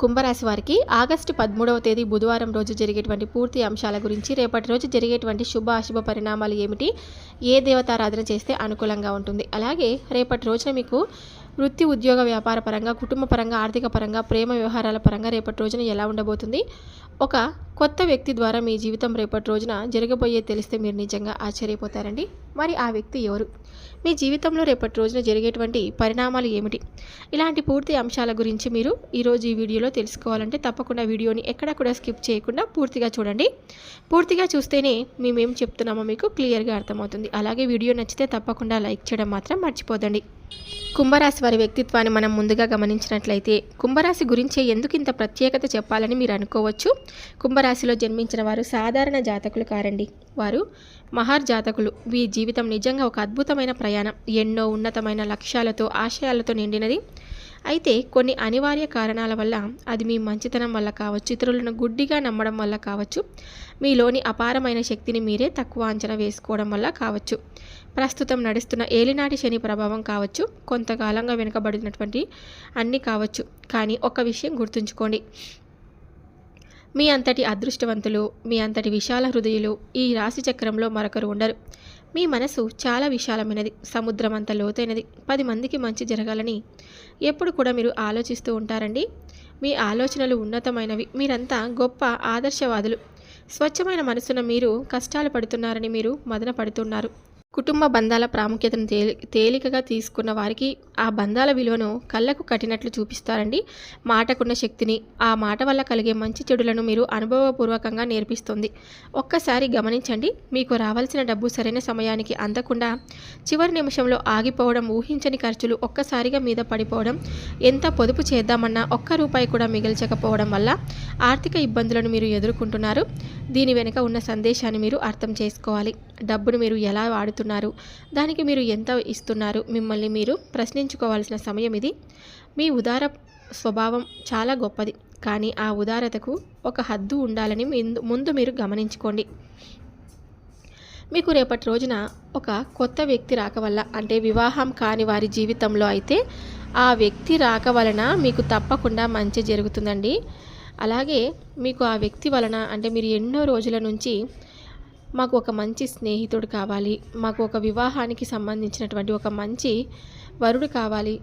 కుంభరాశి వారికి ఆగస్టు పదమూడవ తేదీ బుధవారం రోజు జరిగేటువంటి పూర్తి అంశాల గురించి రేపటి రోజు జరిగేటువంటి శుభ అశుభ పరిణామాలు ఏమిటి ఏ దేవతారాధన చేస్తే అనుకూలంగా ఉంటుంది. అలాగే రేపటి రోజున మీకు వృత్తి ఉద్యోగ వ్యాపార పరంగా కుటుంబ పరంగా ఆర్థిక పరంగా ప్రేమ వ్యవహారాల పరంగా రేపటి రోజున ఎలా ఉండబోతుంది? ఒక కొత్త వ్యక్తి ద్వారా మీ జీవితం రేపటి రోజున జరగబోయే తెలిస్తే మీరు నిజంగా ఆశ్చర్యపోతారండి. మరి ఆ వ్యక్తి ఎవరు? మీ జీవితంలో రేపటి రోజున జరిగేటువంటి పరిణామాలు ఏమిటి? ఇలాంటి పూర్తి అంశాల గురించి మీరు ఈరోజు ఈ వీడియోలో తెలుసుకోవాలంటే తప్పకుండా వీడియోని ఎక్కడ కూడా స్కిప్ చేయకుండా పూర్తిగా చూడండి. పూర్తిగా చూస్తేనే మేమేం చెప్తున్నామో మీకు క్లియర్గా అర్థమవుతుంది. అలాగే వీడియో నచ్చితే తప్పకుండా లైక్ చేయడం మాత్రం మర్చిపోదండి. కుంభరాశి వారి వ్యక్తిత్వాన్ని మనం ముందుగా గమనించినట్లయితే కుంభరాశి గురించే ఎందుకు ఇంత ప్రత్యేకత చెప్పాలని మీరు అనుకోవచ్చు. కుంభరాశిలో జన్మించిన వారు సాధారణ జాతకులు కారండి. వారు మహర్ జాతకులు వీ జీవితం నిజంగా ఒక అద్భుతమైన ప్రయాణం. ఎన్నో ఉన్నతమైన లక్ష్యాలతో ఆశయాలతో నిండినది. అయితే కొన్ని అనివార్య కారణాల వల్ల అది మీ మంచితనం వల్ల కావచ్చు ఇతరులను గుడ్డిగా నమ్మడం వల్ల కావచ్చు మీలోని అపారమైన శక్తిని మీరే తక్కువ అంచనా వేసుకోవడం వల్ల కావచ్చు. ప్రస్తుతం నడుస్తున్న ఏలినాటి శని ప్రభావం కావచ్చు కొంతకాలంగా వెనుకబడినటువంటి అన్నీ కావచ్చు. కానీ ఒక విషయం గుర్తుంచుకోండి. మీ అంతటి అదృష్టవంతులు మీ అంతటి విశాల హృదయులు ఈ రాశి చక్రంలో మరొకరు ఉండరు. మీ మనసు చాలా విశాలమైనది సముద్రం అంత లోతైనది పది మందికి మంచి జరగాలని ఎప్పుడు కూడా మీరు ఆలోచిస్తూ ఉంటారండి. మీ ఆలోచనలు ఉన్నతమైనవి మీరంతా గొప్ప ఆదర్శవాదులు. స్వచ్ఛమైన మనసున మీరు కష్టాలు పడుతున్నారని మీరు మదన పడుతున్నారు. కుటుంబ బంధాల ప్రాముఖ్యతను తేలి తేలికగా తీసుకున్న వారికి ఆ బంధాల విలువను కళ్ళకు కట్టినట్లు చూపిస్తారండి. మాటకున్న శక్తిని ఆ మాట వల్ల కలిగే మంచి చెడులను మీరు అనుభవపూర్వకంగా నేర్పిస్తుంది. ఒక్కసారి గమనించండి మీకు రావాల్సిన డబ్బు సరైన సమయానికి అందకుండా చివరి నిమిషంలో ఆగిపోవడం ఊహించని ఖర్చులు ఒక్కసారిగా మీద పడిపోవడం ఎంత పొదుపు చేద్దామన్నా ఒక్క రూపాయి కూడా మిగిల్చకపోవడం వల్ల ఆర్థిక ఇబ్బందులను మీరు ఎదుర్కొంటున్నారు. దీని వెనుక ఉన్న సందేశాన్ని మీరు అర్థం చేసుకోవాలి. డబ్బును మీరు ఎలా వాడుతున్నారు దానికి మీరు ఎంత ఇస్తున్నారు? మిమ్మల్ని మీరు ప్రశ్నించుకోవాల్సిన సమయం ఇది. మీ ఉదార స్వభావం చాలా గొప్పది. కానీ ఆ ఉదారతకు ఒక హద్దు ఉండాలని ముందు- ముందు మీరు గమనించుకోండి. మీకు రేపటి రోజున ఒక కొత్త వ్యక్తి రాక వల్ల అంటే వివాహం కాని వారి జీవితంలో అయితే ఆ వ్యక్తి రాక వలన మీకు తప్పకుండా మంచి జరుగుతుందండి. అలాగే మీకు ఆ వ్యక్తి వలన అంటే మీరు ఎన్నో రోజుల నుంచి మాకు ఒక మంచి స్నేహితుడు కావాలి. మాకు ఒక వివాహానికి సంబంధించినటువంటి ఒక మంచి వరుడు కావాలి.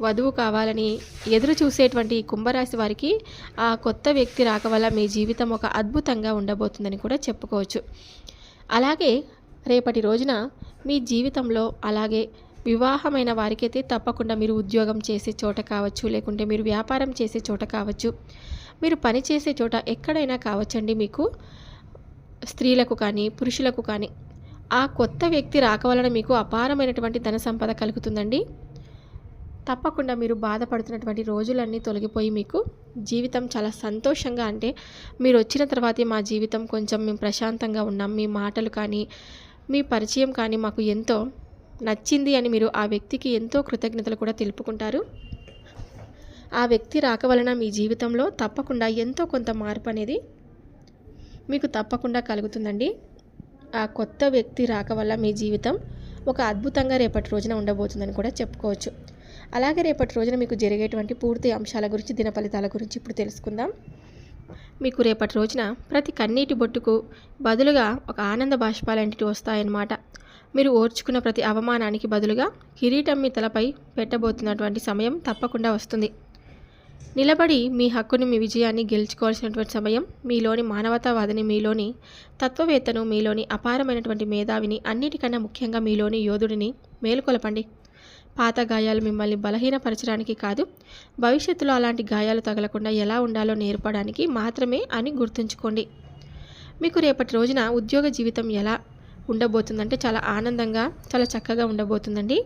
వధువు కావాలని ఎదురు చూసేటువంటి కుంభరాశి వారికి ఆ కొత్త వ్యక్తి రాక వల్ల మీ జీవితం ఒక అద్భుతంగా ఉండబోతుందని కూడా చెప్పుకోవచ్చు. అలాగే రేపటి రోజున మీ జీవితంలో అలాగే వివాహమైన వారికైతే తప్పకుండా మీరు ఉద్యోగం చేసే చోట కావచ్చు లేకుంటే మీరు వ్యాపారం చేసే చోట కావచ్చు మీరు పని చేసే చోట ఎక్కడైనా కావచ్చండి మీకు. స్త్రీలకు కానీ పురుషులకు కానీ ఆ కొత్త వ్యక్తి రాక వలన మీకు అపారమైనటువంటి ధన సంపద కలుగుతుందండి. తప్పకుండా మీరు బాధపడుతున్నటువంటి రోజులన్నీ తొలగిపోయి మీకు జీవితం చాలా సంతోషంగా అంటే మీరు వచ్చిన తర్వాతే మా జీవితం కొంచెం మేము ప్రశాంతంగా ఉన్నాం. మీ మాటలు కానీ మీ పరిచయం కానీ మాకు ఎంతో నచ్చింది అని మీరు ఆ వ్యక్తికి ఎంతో కృతజ్ఞతలు కూడా తెలుపుకుంటారు. ఆ వ్యక్తి రాక వలన మీ జీవితంలో తప్పకుండా ఎంతో కొంత మార్పు అనేది మీకు తప్పకుండా కలుగుతుందండి. ఆ కొత్త వ్యక్తి రాక వల్ల మీ జీవితం ఒక అద్భుతంగా రేపటి రోజున ఉండబోతుందని కూడా చెప్పుకోవచ్చు. అలాగే రేపటి రోజున మీకు జరిగేటువంటి పూర్తి అంశాల గురించి దిన ఫలితాల గురించి ఇప్పుడు తెలుసుకుందాం. మీకు రేపటి రోజున ప్రతి కన్నీటి బొట్టుకు బదులుగా ఒక ఆనంద బాష్పాలాంటివి వస్తాయన్నమాట. మీరు ఓర్చుకున్న ప్రతి అవమానానికి బదులుగా కిరీటం మీ తలపై పెట్టబోతున్నటువంటి సమయం తప్పకుండా వస్తుంది. నిలబడి మీ హక్కుని మీ విజయాన్ని గెలుచుకోవాల్సినటువంటి సమయం మీలోని మానవతావాదిని మీలోని తత్వవేత్తను మీలోని అపారమైనటువంటి మేధావిని అన్నిటికన్నా ముఖ్యంగా మీలోని యోధుడిని మేలుకొలపండి. పాత గాయాలు మిమ్మల్ని బలహీనపరచడానికి కాదు భవిష్యత్తులో అలాంటి గాయాలు తగలకుండా ఎలా ఉండాలో నేర్పడానికి మాత్రమే అని గుర్తుంచుకోండి. మీకు రేపటి రోజున ఉద్యోగ జీవితం ఎలా ఉండబోతుందంటే చాలా ఆనందంగా చాలా చక్కగా ఉండబోతుందండి.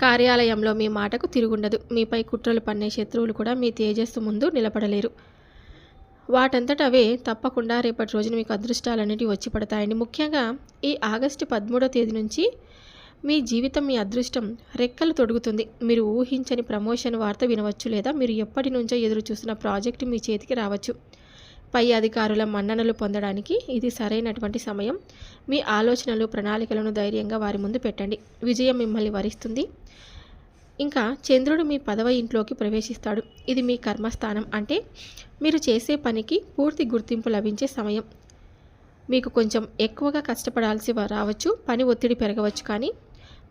కార్యాలయంలో మీ మాటకు తిరుగుండదు. మీపై కుట్రలు పన్నే శత్రువులు కూడా మీ తేజస్సు ముందు నిలబడలేరు. వాటంతట అవే తప్పకుండా రేపటి రోజున మీకు అదృష్టాలన్నిటి వచ్చి పడతాయండి. ముఖ్యంగా ఈ ఆగస్టు పదమూడో తేదీ నుంచి మీ జీవితం మీ అదృష్టం రెక్కలు తొడుగుతుంది. మీరు ఊహించని ప్రమోషన్ వార్త వినవచ్చు లేదా మీరు ఎప్పటి నుంచో ఎదురు చూస్తున్న ప్రాజెక్టు మీ చేతికి రావచ్చు. పై అధికారుల మన్ననలు పొందడానికి ఇది సరైనటువంటి సమయం. మీ ఆలోచనలు ప్రణాళికలను ధైర్యంగా వారి ముందు పెట్టండి. విజయం మిమ్మల్ని వరిస్తుంది. ఇంకా చంద్రుడు మీ పదవ ఇంట్లోకి ప్రవేశిస్తాడు. ఇది మీ కర్మస్థానం. అంటే మీరు చేసే పనికి పూర్తి గుర్తింపు లభించే సమయం. మీకు కొంచెం ఎక్కువగా కష్టపడాల్సి రావచ్చు. పని ఒత్తిడి పెరగవచ్చు. కానీ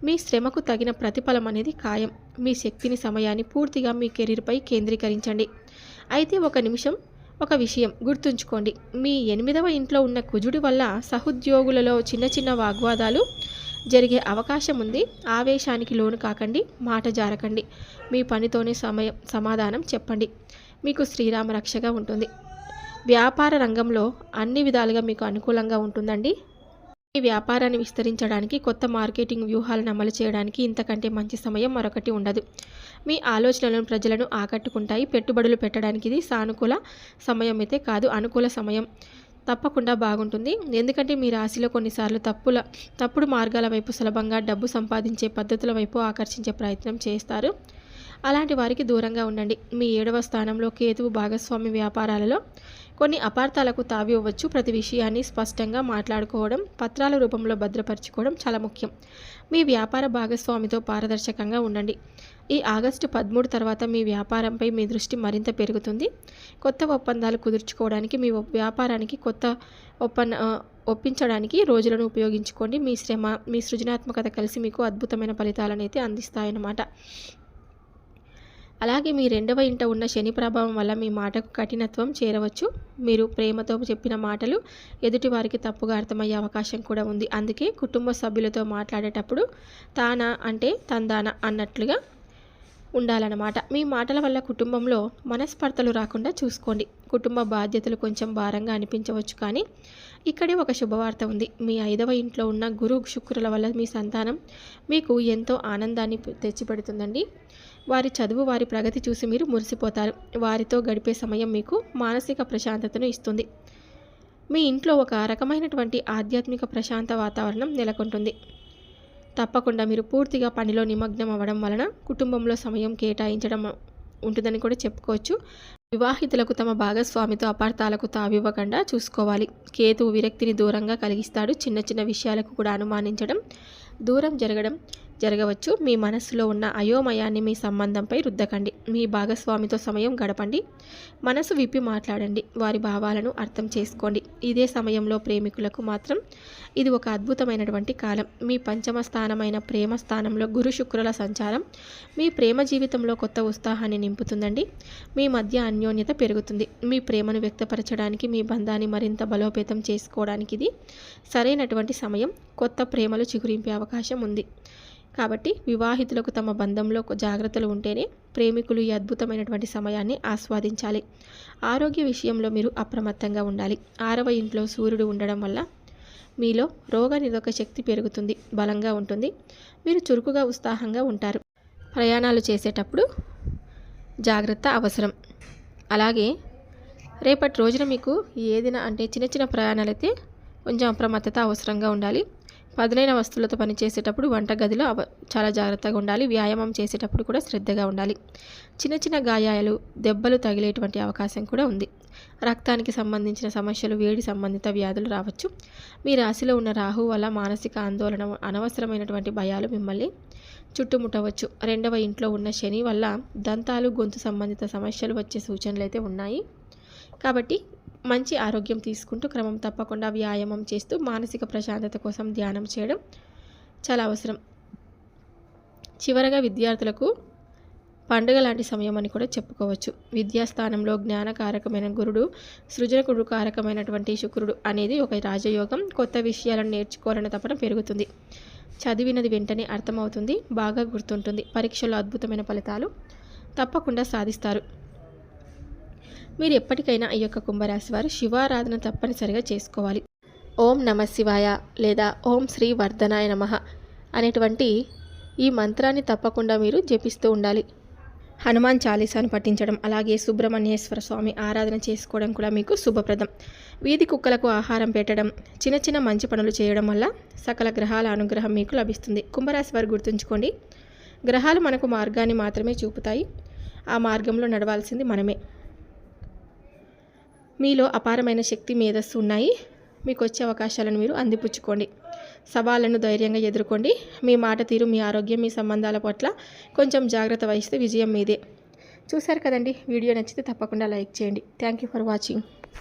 మీ శ్రమకు తగిన ప్రతిఫలం అనేది ఖాయం. మీ శక్తిని సమయాన్ని పూర్తిగా మీ కెరీర్పై కేంద్రీకరించండి. అయితే ఒక నిమిషం ఒక విషయం గుర్తుంచుకోండి. మీ ఎనిమిదవ ఇంట్లో ఉన్న కుజుడి వల్ల సహోద్యోగులలో చిన్న చిన్న వాగ్వాదాలు జరిగే అవకాశం ఉంది. ఆవేశానికి లోను కాకండి మాట జారకండి. మీ పనితోనే సమయం సమాధానం చెప్పండి. మీకు శ్రీరామ రక్షగా ఉంటుంది. వ్యాపార రంగంలో అన్ని విధాలుగా మీకు అనుకూలంగా ఉంటుందండి. మీ వ్యాపారాన్ని విస్తరించడానికి కొత్త మార్కెటింగ్ వ్యూహాలను అమలు చేయడానికి ఇంతకంటే మంచి సమయం మరొకటి ఉండదు. మీ ఆలోచనలను ప్రజలను ఆకట్టుకుంటాయి. పెట్టుబడులు పెట్టడానికి ఇది సానుకూల సమయం అయితే కాదు అనుకూల సమయం. తప్పకుండా బాగుంటుంది. ఎందుకంటే మీ రాశిలో కొన్నిసార్లు తప్పుల తప్పుడు మార్గాల వైపు సులభంగా డబ్బు సంపాదించే పద్ధతుల వైపు ఆకర్షించే ప్రయత్నం చేస్తారు. అలాంటి వారికి దూరంగా ఉండండి. మీ ఏడవ స్థానంలో కేతువు భాగస్వామి వ్యాపారాలలో కొన్ని అపార్థాలకు తావి ఇవ్వచ్చు ప్రతి విషయాన్ని స్పష్టంగా మాట్లాడుకోవడం పత్రాల రూపంలో భద్రపరచుకోవడం చాలా ముఖ్యం. మీ వ్యాపార భాగస్వామితో పారదర్శకంగా ఉండండి. ఈ ఆగస్టు పదమూడు తర్వాత మీ వ్యాపారంపై మీ దృష్టి మరింత పెరుగుతుంది. కొత్త ఒప్పందాలు కుదుర్చుకోవడానికి మీ వ్యాపారానికి కొత్త ఒప్పంద ఒప్పించడానికి రోజులను ఉపయోగించుకోండి. మీ శ్రమ మీ సృజనాత్మకత కలిసి మీకు అద్భుతమైన ఫలితాలను అయితే అందిస్తాయన్నమాట. అలాగే మీ రెండవ ఇంట ఉన్న శని ప్రభావం వల్ల మీ మాటకు కఠినత్వం చేరవచ్చు. మీరు ప్రేమతో చెప్పిన మాటలు ఎదుటివారికి తప్పుగా అర్థమయ్యే అవకాశం కూడా ఉంది. అందుకే కుటుంబ సభ్యులతో మాట్లాడేటప్పుడు తానా అంటే తందాన అన్నట్లుగా ఉండాలన్నమాట. మీ మాటల వల్ల కుటుంబంలో మనస్పర్ధలు రాకుండా చూసుకోండి. కుటుంబ బాధ్యతలు కొంచెం భారంగా అనిపించవచ్చు కానీ ఇక్కడే ఒక శుభవార్త ఉంది. మీ ఐదవ ఇంట్లో ఉన్న గురు శుక్రుల వల్ల మీ సంతానం మీకు ఎంతో ఆనందాన్ని తెచ్చిపెడుతుందండి. వారి చదువు వారి ప్రగతి చూసి మీరు మురిసిపోతారు. వారితో గడిపే సమయం మీకు మానసిక ప్రశాంతతను ఇస్తుంది. మీ ఇంట్లో ఒక రకమైనటువంటి ఆధ్యాత్మిక ప్రశాంత వాతావరణం నెలకొంటుంది. తప్పకుండా మీరు పూర్తిగా పనిలో నిమగ్నం అవ్వడం వలన కుటుంబంలో సమయం కేటాయించడం ఉంటుందని కూడా చెప్పుకోవచ్చు. వివాహితులకు తమ భాగస్వామితో అపార్థాలకు తావివ్వకుండా చూసుకోవాలి. కేతు విరక్తిని దూరంగా కలిగిస్తాడు. చిన్న చిన్న విషయాలకు కూడా అనుమానించడం దూరం జరగడం జరగవచ్చు. మీ మనస్సులో ఉన్న అయోమయాన్ని మీ సంబంధంపై రుద్దకండి. మీ భాగస్వామితో సమయం గడపండి. మనసు విప్పి మాట్లాడండి. వారి భావాలను అర్థం చేసుకోండి. ఇదే సమయంలో ప్రేమికులకు మాత్రం ఇది ఒక అద్భుతమైనటువంటి కాలం. మీ పంచమ స్థానమైన ప్రేమ స్థానంలో గురు శుక్రుల సంచారం మీ ప్రేమ జీవితంలో కొత్త ఉత్సాహాన్ని నింపుతుందండి. మీ మధ్య అన్యోన్యత పెరుగుతుంది. మీ ప్రేమను వ్యక్తపరచడానికి మీ బంధాన్ని మరింత బలోపేతం చేసుకోవడానికి ఇది సరైనటువంటి సమయం. కొత్త ప్రేమలు చిగురింపే అవకాశం ఉంది. కాబట్టి వివాహితులకు తమ బంధంలో జాగ్రత్తలు ఉంటేనే ప్రేమికులు ఈ అద్భుతమైనటువంటి సమయాన్ని ఆస్వాదించాలి. ఆరోగ్య విషయంలో మీరు అప్రమత్తంగా ఉండాలి. ఆరవ ఇంట్లో సూర్యుడు ఉండడం వల్ల మీలో రోగనిరోధక శక్తి పెరుగుతుంది బలంగా ఉంటుంది. మీరు చురుకుగా ఉత్సాహంగా ఉంటారు. ప్రయాణాలు చేసేటప్పుడు జాగ్రత్త అవసరం. అలాగే రేపటి రోజున మీకు ఏదైనా అంటే చిన్న చిన్న ప్రయాణాలు అయితే కొంచెం అప్రమత్తత అవసరంగా ఉండాలి. పదునైన వస్తువులతో పనిచేసేటప్పుడు వంటగదిలో అవ చాలా జాగ్రత్తగా ఉండాలి. వ్యాయామం చేసేటప్పుడు కూడా శ్రద్ధగా ఉండాలి. చిన్న చిన్న గాయాలు దెబ్బలు తగిలేటువంటి అవకాశం కూడా ఉంది. రక్తానికి సంబంధించిన సమస్యలు వేడి సంబంధిత వ్యాధులు రావచ్చు. మీ రాశిలో ఉన్న రాహు వల్ల మానసిక ఆందోళన అనవసరమైనటువంటి భయాలు మిమ్మల్ని చుట్టుముట్టవచ్చు. రెండవ ఇంట్లో ఉన్న శని వల్ల దంతాలు గొంతు సంబంధిత సమస్యలు వచ్చే సూచనలు అయితే ఉన్నాయి. కాబట్టి మంచి ఆరోగ్యం తీసుకుంటూ క్రమం తప్పకుండా వ్యాయామం చేస్తూ మానసిక ప్రశాంతత కోసం ధ్యానం చేయడం చాలా అవసరం. చివరగా విద్యార్థులకు పండుగ లాంటి సమయం అని కూడా చెప్పుకోవచ్చు. విద్యాస్థానంలో జ్ఞానకారకమైన గురుడు సృజనకుడు కారకమైనటువంటి శుక్రుడు అనేది ఒక రాజయోగం. కొత్త విషయాలను నేర్చుకోవాలన్న తపన పెరుగుతుంది. చదివినది వెంటనే అర్థమవుతుంది బాగా గుర్తుంటుంది. పరీక్షలో అద్భుతమైన ఫలితాలు తప్పకుండా సాధిస్తారు. మీరు ఎప్పటికైనా ఈ యొక్క కుంభరాశి వారు శివారాధన తప్పనిసరిగా చేసుకోవాలి. ఓం నమ శివాయ లేదా ఓం శ్రీ వర్ధనాయ నమ అనేటువంటి ఈ మంత్రాన్ని తప్పకుండా మీరు జపిస్తూ ఉండాలి. హనుమాన్ చాలీసాను పఠించడం అలాగే సుబ్రహ్మణ్యేశ్వర స్వామి ఆరాధన చేసుకోవడం కూడా మీకు శుభప్రదం. వీధి కుక్కలకు ఆహారం పెట్టడం చిన్న చిన్న మంచి పనులు చేయడం వల్ల సకల గ్రహాల అనుగ్రహం మీకు లభిస్తుంది. కుంభరాశి వారు గుర్తుంచుకోండి గ్రహాలు మనకు మార్గాన్ని మాత్రమే చూపుతాయి. ఆ మార్గంలో నడవాల్సింది మనమే. మీలో అపారమైన శక్తి మేధస్సు ఉన్నాయి. మీకు వచ్చే అవకాశాలను మీరు అందిపుచ్చుకోండి. సవాళ్ళను ధైర్యంగా ఎదుర్కోండి. మీ మాట తీరు మీ ఆరోగ్యం మీ సంబంధాల పట్ల కొంచెం జాగ్రత్త వహిస్తే విజయం మీదే. చూశారు కదండి? వీడియో నచ్చితే తప్పకుండా లైక్ చేయండి. Thank you for watching